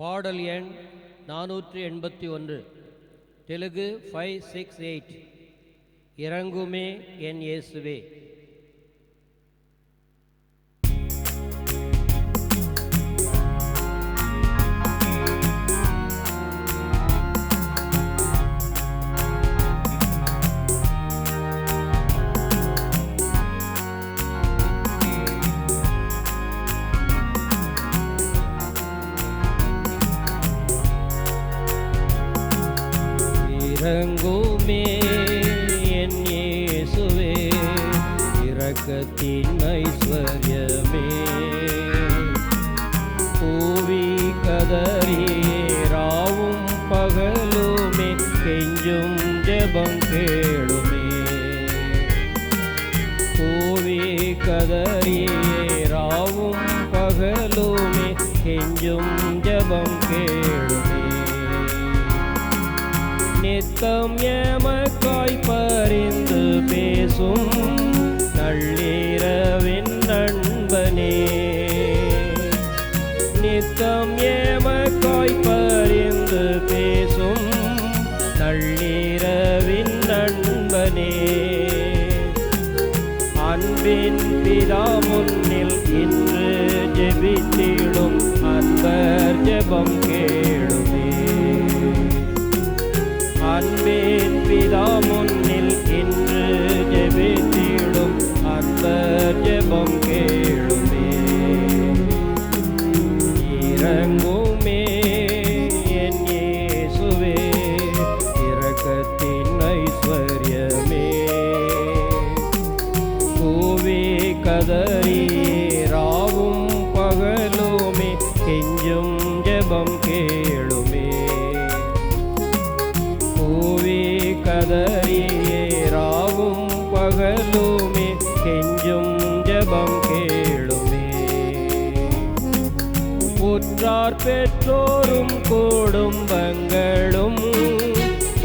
பாடல் எண் நானூற்றி எண்பத்தி ஒன்று. தெலுங்கு ஃபைவ் சிக்ஸ் எயிட் இறங்குமே என் இயேசுவே. இறங்குமே என் இயேசுவே. இரக்கத்தின் ஐஸ்வர்யமே. பூவி கதறீராவும் பகலுமே. கெஞ்சும் ஜபம் கேளுமே. பூவி கதறீராவும் பகலுமே. கெஞ்சும் ஜபம் கேளு நித்தம் எமக்காய் பறிந்து பேசும் நள்ளிரவின் நண்பனே. நித்தம் எமக்காய் பறிந்து பேசும் நள்ளிரவின் நண்பனே. அன்பின் பிதா முன்னில் இன்று ஜெபித்திடும் அன்பர் ஜெபம் கே அன்பின் கதறி ராவும் பகலுமே கெஞ்சும் ஜபம் கேளுமே புற்றார் பெற்றோரும் குடும்பங்களும்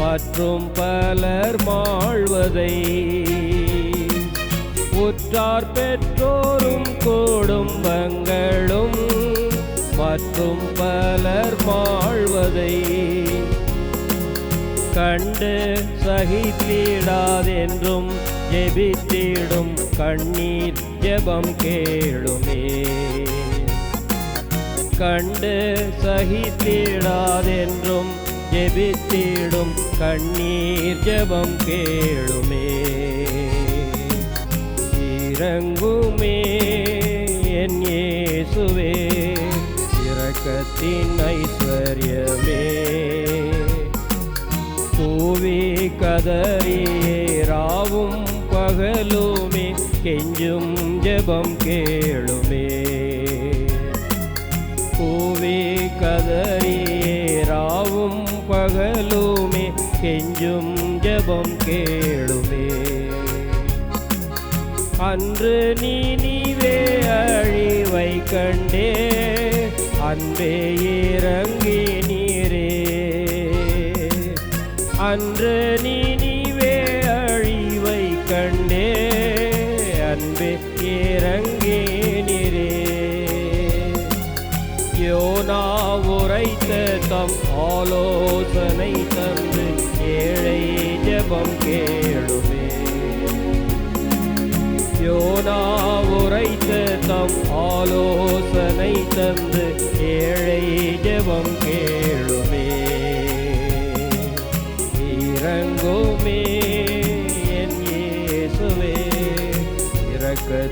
மற்றும் பலர் மாழ்வதை உற்றார் பெற்றோரும் குடும்பங்களும் மற்றும் பலர் மாழ்வதை கண்டு சகித்திடாதென்றும் ஜெபித்திடும் கண்ணீர் ஜெபம் கேளுமே. கண்டு சகித்திடாதென்றும் ஜெபித்திடும் கண்ணீர் ஜெபம் கேளுமே. இறங்குமே என் இயேசுவே இரக்கத்தின் ஐஸ்வர்யமே. பூவே கதறி ராவும் பகலுமே கெஞ்சும் ஜபம் கேளுமே. பூவே கதறி ராவும் பகலுமே கெஞ்சும் ஜபம் கேளுமே. அன்று நீ நீவே அழிவை கண்டே அன்பே இறங்கி அன்று நீனிவே அழிவை கண்டே அன்பே இறங்கி யோனா உரைத்த தம் ஆலோசனை தந்து ஏழை ஜபம் கேளுமே. யோனா உரைத்த தம் ஆலோசனை தந்து ஏழை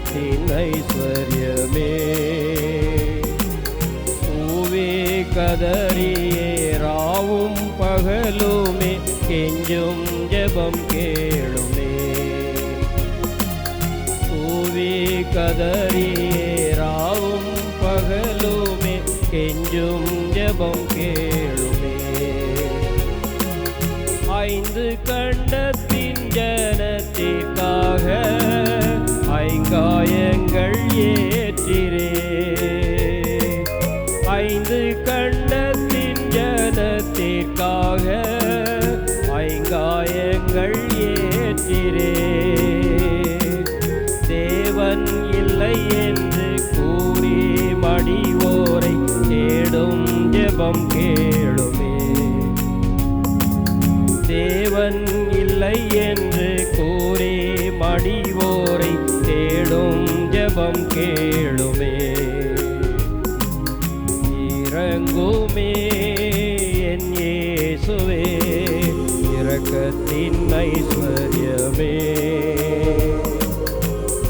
இரக்கத்தின் ஐஸ்வர்யமே பூவே கதறியே ராவும் பகலுமே கெஞ்சும் ஜபம் கேளுமே. பூவே கதறியே ராவும் பகலுமே கெஞ்சும் ஜபம் கேளுமே. ஐந்து கண்டத்தின் ஜனத்திற்காக காயங்கள் ஏற்றிரே. ஐந்து கண்டத்தின் ஜனத்திற்காக ஐங்காயங்கள் ஏற்றிரே. தேவன் இல்லை என்று கூறி மடிவோரை தேடும் ஜெபம் கேளுமே. தேவன் இல்லை என்று கூறி மடிவோரை தேடும் ஜபம் கேளுமே. இறங்குமே என் இயேசுவே இரக்கத்தின் ஐஸ்வர்யமே.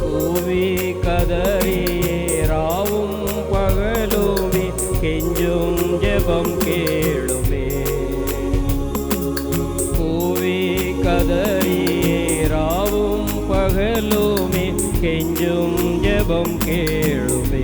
கூவி கதறியே ராவும் பகலுமே கெஞ்சும் ஜெபம் கேளுமே